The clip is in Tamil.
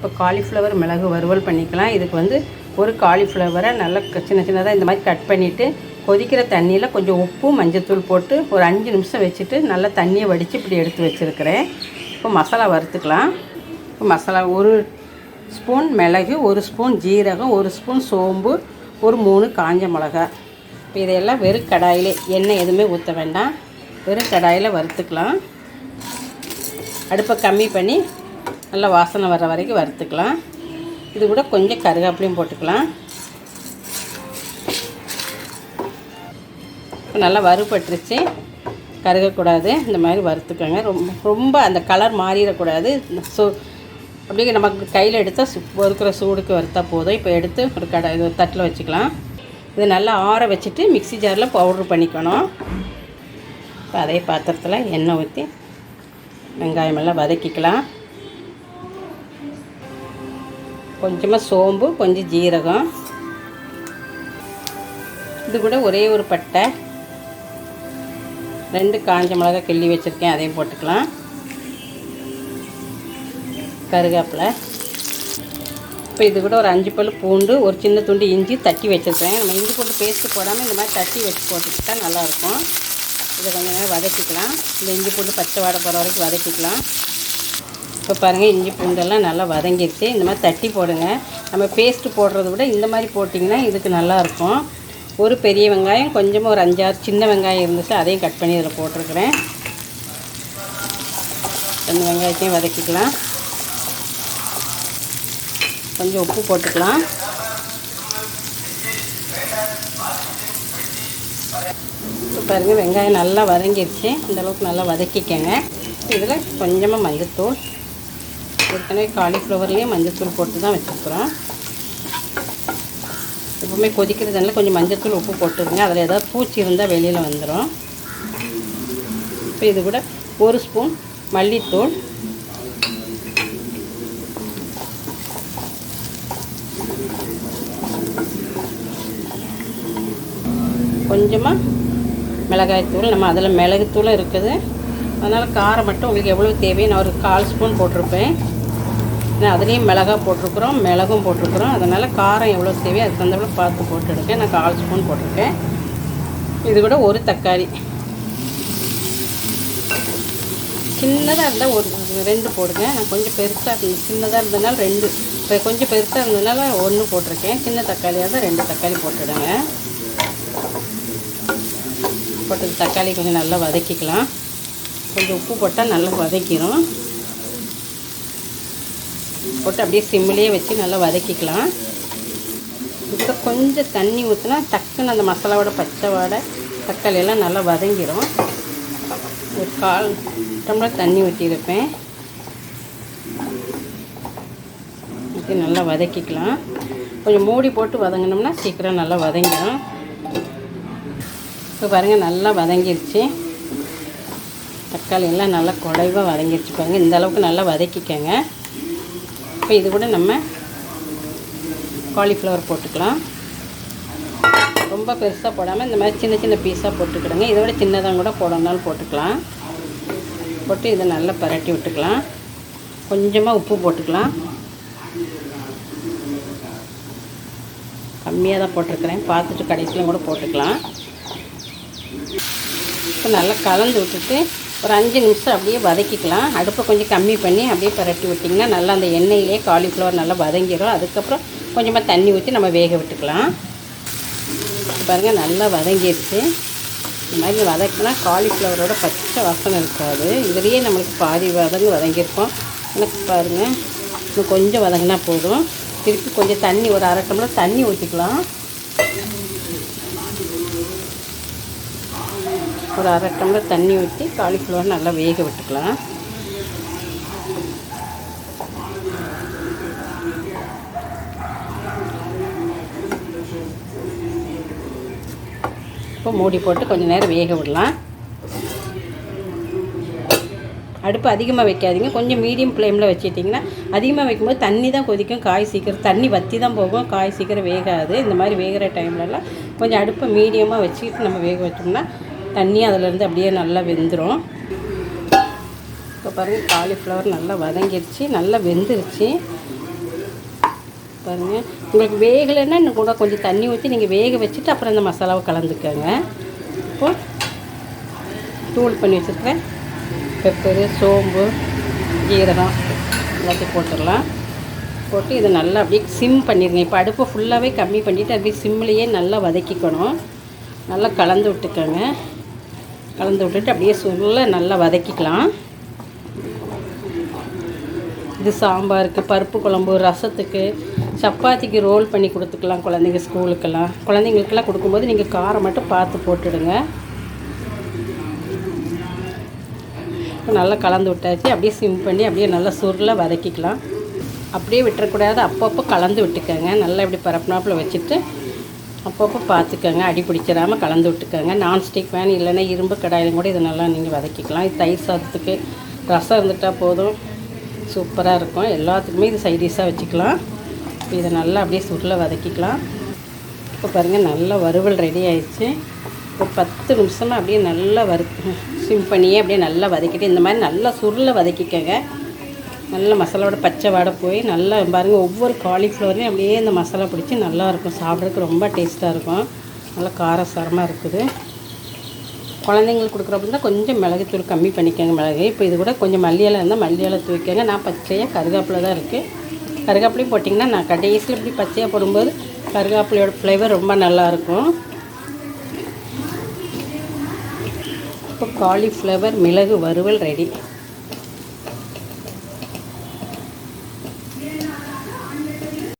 இப்போ காலிஃப்ளவர் மிளகு வறுவல் பண்ணிக்கலாம். இதுக்கு வந்து ஒரு காலிஃப்ளவரை நல்லா சின்ன சின்னதாக இந்த மாதிரி கட் பண்ணிவிட்டு கொதிக்கிற தண்ணியில் கொஞ்சம் உப்பு மஞ்சத்தூள் போட்டு ஒரு அஞ்சு நிமிஷம் வச்சுட்டு நல்லா தண்ணியை வடித்து இப்படி எடுத்து வச்சுருக்கிறேன். இப்போ மசாலா வறுத்துக்கலாம். இப்போ மசாலா ஒரு ஸ்பூன் மிளகு ஒரு ஸ்பூன் ஜீரகம் ஒரு ஸ்பூன் சோம்பு ஒரு மூணு காஞ்ச மிளகா. இப்போ இதையெல்லாம் வெறும் கடாயில் எண்ணெய் எதுவுமே ஊற்ற வேண்டாம். வெறும் கடாயில் வறுத்துக்கலாம். அடுப்பை கம்மி பண்ணி நல்லா வாசனை வர வரைக்கும் வறுத்துக்கலாம். இது கூட கொஞ்சம் கருகாப்பிலையும் போட்டுக்கலாம். இப்போ நல்லா வறுபட்டுருச்சு. கருகக்கூடாது. இந்த மாதிரி வறுத்துக்கோங்க. ரொம்ப ரொம்ப அந்த கலர் மாறிடக்கூடாது. ஸோ அப்படியே நமக்கு கையில் எடுத்தால் சு இருக்கிற சூடுக்கு வறுத்தா போதும். இப்போ எடுத்து ஒரு கடை இது தட்டில் வச்சுக்கலாம். இது நல்லா ஆற வச்சுட்டு மிக்ஸி ஜாரில் பவுட்ரு பண்ணிக்கணும். இப்போ அதே பாத்திரத்தில் எண்ணெய் ஊற்றி வெங்காயமெல்லாம் வதக்கிக்கலாம். கொஞ்சமாக சோம்பு கொஞ்சம் ஜீரகம். இது கூட ஒரே ஒரு பட்டை. ரெண்டு காஞ்ச மிளகா கிள்ளி வச்சுருக்கேன் அதையும் போட்டுக்கலாம். கருவேப்பிலை. இப்போ இது கூட ஒரு அஞ்சு பல் பூண்டு ஒரு சின்ன துண்டு இஞ்சி தட்டி வச்சுருக்கேன் நம்ம இஞ்சி பூண்டு பேஸ்ட்டு போடாமல் இந்த மாதிரி தட்டி வச்சு போட்டுக்கிட்டா நல்லாயிருக்கும் இதை கொஞ்சம் நேரம் வதக்கிக்கலாம். இந்த இஞ்சி பூண்டு பச்சை வாடை போகிற வரைக்கும் வதக்கிக்கலாம். இப்போ பாருங்கள் இஞ்சி பூண்டெல்லாம் நல்லா வதங்கிடுச்சு. இந்த மாதிரி தட்டி போடுங்க. நம்ம பேஸ்ட்டு போடுறத விட இந்த மாதிரி போட்டிங்கன்னா இதுக்கு நல்லாயிருக்கும் ஒரு பெரிய வெங்காயம் கொஞ்சமாக ஒரு அஞ்சாறு சின்ன வெங்காயம் இருந்துச்சு அதையும் கட் பண்ணி இதில் போட்டிருக்கிறேன். ரெண்டு வெங்காயத்தையும் வதக்கிக்கலாம். கொஞ்சம் உப்பு போட்டுக்கலாம். இப்போ பாருங்கள் வெங்காயம் நல்லா வதங்கிடுச்சு. இந்தளவுக்கு நல்லா வதக்கிக்கங்க. இதில் கொஞ்சமாக மஞ்சத்தூள் ஏற்கனவே காலிஃப்ளவர்லேயும் மஞ்சத்தூள் போட்டு தான் வச்சுருக்குறோம். எப்பவுமே கொதிக்கிறதுனால கொஞ்சம் மஞ்சத்தூள் உப்பு போட்டுருங்க அதில் ஏதாவது பூச்சி இருந்தால் வெளியில் வந்துடும் இப்போ இது கூட ஒரு ஸ்பூன் மல்லித்தூள். கொஞ்சமாக மிளகாய்த்தூள் நம்ம அதில் மிளகுத்தூளும் இருக்குது. அதனால் காரம் மட்டும் உங்களுக்கு எவ்வளோ தேவையோ நான் ஒரு கால் ஸ்பூன் போட்டிருப்பேன். அதுலேயும் மிளகா போட்டிருக்குறோம் மிளகும் போட்டிருக்குறோம். அதனால் காரம் எவ்வளோ தேவையோ அதுக்கு தகுந்தவளவு பார்த்து போட்டுருக்கேன் நான் கால் ஸ்பூன் போட்டிருக்கேன். இது கூட ஒரு தக்காளி. சின்னதாக இருந்தால் ஒரு ரெண்டு போடுங்க. நான் கொஞ்சம் பெருசாக இருந்தேன் சின்னதாக இருந்ததுனால ரெண்டு. இப்போ கொஞ்சம் பெருசாக இருந்ததுனால ஒன்று போட்டிருக்கேன். சின்ன தக்காளியாக இருந்தால் ரெண்டு தக்காளி போட்டுடுங்க. போட்டு தக்காளி கொஞ்சம் நல்லா வதக்கிக்கலாம். கொஞ்சம் உப்பு போட்டால் நல்லா வதக்கிடும் போட்டு அப்படியே சிம்மிலேயே வச்சு நல்லா வதக்கிக்கலாம். இப்போ கொஞ்சம் தண்ணி ஊற்றினா டக்குன்னு அந்த மசாலாவோட பச்சை வாடை தக்காளி எல்லாம் நல்லா வதங்கிடும் ஒரு கால் டம்ளர் தண்ணி ஊற்றிருப்பேன் ஊற்றி நல்லா வதக்கிக்கலாம். கொஞ்சம் மூடி போட்டு வதங்கினோம்னா சீக்கிரம் நல்லா வதங்கிடும் இப்போ பாருங்கள் நல்லா வதங்கிருச்சு. தக்காளி எல்லாம் நல்லா குழைவாக வதங்கிருச்சு பாருங்கள் இந்த அளவுக்கு நல்லா வதக்கிக்கங்க. இப்போ இது கூட நம்ம காலிஃப்ளவர் போட்டுக்கலாம். ரொம்ப பெருசாக போடாமல் இந்த மாதிரி சின்ன சின்ன பீஸாக போட்டுக்கிடுங்க. இதை விட சின்னதாக கூட போடணும்னாலும் போட்டுக்கலாம். போட்டு இதை நல்லா பரட்டி விட்டுக்கலாம். கொஞ்சமாக உப்பு போட்டுக்கலாம். கம்மியாக தான் போட்டிருக்கிறேன். பார்த்துட்டு கடைசியிலும் கூட போட்டுக்கலாம். இப்போ நல்லா கலந்து விட்டுட்டு ஒரு அஞ்சு நிமிஷம் அப்படியே வதக்கிக்கலாம். அடுப்பை கொஞ்சம் கம்மி பண்ணி அப்படியே பரட்டி விட்டிங்கன்னா நல்லா அந்த எண்ணெயிலே காலிஃப்ளவர் நல்லா வதங்கிடும் அதுக்கப்புறம் கொஞ்சமாக தண்ணி ஊற்றி நம்ம வேக விட்டுக்கலாம். பாருங்கள் நல்லா வதங்கிடுச்சு இந்த மாதிரி வதக்கினா காலிஃப்ளவரோட பச்சை வாசனை இருக்காது. இதுலேயே நம்மளுக்கு பாதி வதங்கு வதங்கியிருக்கோம். எனக்கு பாருங்கள் இன்னும் கொஞ்சம் வதங்கினா போதும். திருப்பி கொஞ்சம் தண்ணி ஒரு அரை டம்ளர் தண்ணி ஊற்றிக்கலாம் ஒரு அரை டம்ளர் தண்ணி ஊற்றி காலிஃப்ளவர் நல்லா வேக விட்டுக்கலாம். இப்போ மூடி போட்டு கொஞ்சம் நேரம் வேக விடலாம். அடுப்பு அதிகமாக வைக்காதீங்க. கொஞ்சம் மீடியம் ஃப்ளேமில் வச்சுட்டிங்கன்னா அதிகமாக வைக்கும்போது தண்ணி தான் கொதிக்கும். காய் சீக்கிரம் தண்ணி வற்றி தான் போகும். காய் சீக்கிரம் வேகாது. இந்த மாதிரி வேகிற டைம்லலாம் கொஞ்சம் அடுப்பை மீடியமாக வச்சுக்கிட்டு நம்ம வேக வச்சோம்னா தண்ணி அதிலேருந்து அப்படியே நல்லா வெந்துடும் இப்போ பாருங்கள் காலிஃப்ளவர் நல்லா வதங்கிருச்சு நல்லா வெந்துருச்சு. பாருங்கள் உங்களுக்கு வேகலைன்னா இன்னும் கூட கொஞ்சம் தண்ணி ஊற்றி நீங்கள் வேக வச்சுட்டு அப்புறம் இந்த மசாலாவை கலந்துக்கோங்க. இப்போது தூள் பண்ணி வச்சுருக்கேன் பெப்பரு சோம்பு ஜீரகம் எல்லாத்தையும் போட்டுடலாம். போட்டு இதை நல்லா அப்படியே சிம் பண்ணிடுங்க இப்போ அடுப்பை ஃபுல்லாகவே கம்மி பண்ணிவிட்டு அப்படியே சிம்லேயே நல்லா வதக்கிக்கணும். நல்லா கலந்து விட்டுக்கோங்க. கலந்து விட்டுட்டு அப்படியே சொல்ல நல்லா வதக்கிக்கலாம். இது சாம்பாருக்கு பருப்பு குழம்பு ரசத்துக்கு சப்பாத்திக்கு ரோல் பண்ணி கொடுத்துக்கலாம் குழந்தைங்க ஸ்கூலுக்கெல்லாம். குழந்தைங்களுக்கெல்லாம் கொடுக்கும்போது நீங்கள் காரம் மட்டும் பார்த்து போட்டுடுங்க. நல்லா கலந்து விட்டாச்சு. அப்படியே சிம் பண்ணி அப்படியே நல்லா சுருளை வதக்கிக்கலாம். அப்படியே விட்டுறக்கூடாது. அப்பப்போ கலந்து விட்டுக்கோங்க. நல்லா இப்படி பரப்புனாப்பில் வச்சுட்டு அப்பப்போ பார்த்துக்கோங்க அடி பிடிச்சிடாமல் கலந்து விட்டுக்கோங்க. நான்ஸ்டிக் ஃபேன் இல்லைன்னா இரும்பு கடாயிலும் கூட இதை நல்லா நீங்கள் வதக்கிக்கலாம். இது தயிர் சாதத்துக்கு ரசம் இருந்துட்டால் போதும். சூப்பராக இருக்கும். எல்லாத்துக்குமே இது சைடிஷாக வச்சுக்கலாம். இதை நல்லா அப்படியே சுருள வதக்கிக்கலாம். இப்போ பாருங்கள் நல்லா வறுவல் ரெடி ஆயிடுச்சு. ஒரு பத்து நிமிஷமாக அப்படியே நல்லா வறு சிம் பண்ணியே அப்படியே நல்லா வதக்கிட்டு இந்த மாதிரி நல்லா சுருள வதக்கிக்கோங்க. நல்ல மசாலாவோட பச்சை வாடை போய் நல்லா பாருங்கள் ஒவ்வொரு காலிஃப்ளவரையும் அப்படியே இந்த மசாலா பிடிச்சி நல்லாயிருக்கும் சாப்பிட்றதுக்கு ரொம்ப டேஸ்ட்டாக இருக்கும். நல்லா காரசாரமாக இருக்குது. குழந்தைங்களுக்கு கொடுக்குறப்ப இருந்தால் கொஞ்சம் மிளகுத்தூள் கம்மி பண்ணிக்கோங்க மிளகு. இப்போ இது கூட கொஞ்சம் மல்லியலை இருந்தால் மல்லியலை தூக்கிக்கோங்க நான் பச்சையாக கருகாப்பில் தான் இருக்குது கருகாப்பிலையும் போட்டிங்கன்னா நான் கடைசியில் இப்படி பச்சையாக போடும்போது கருகாப்பிலையோட ஃப்ளேவர் ரொம்ப நல்லாயிருக்கும் இப்போ காலிஃப்ளவர் மிளகு வறுவல் ரெடி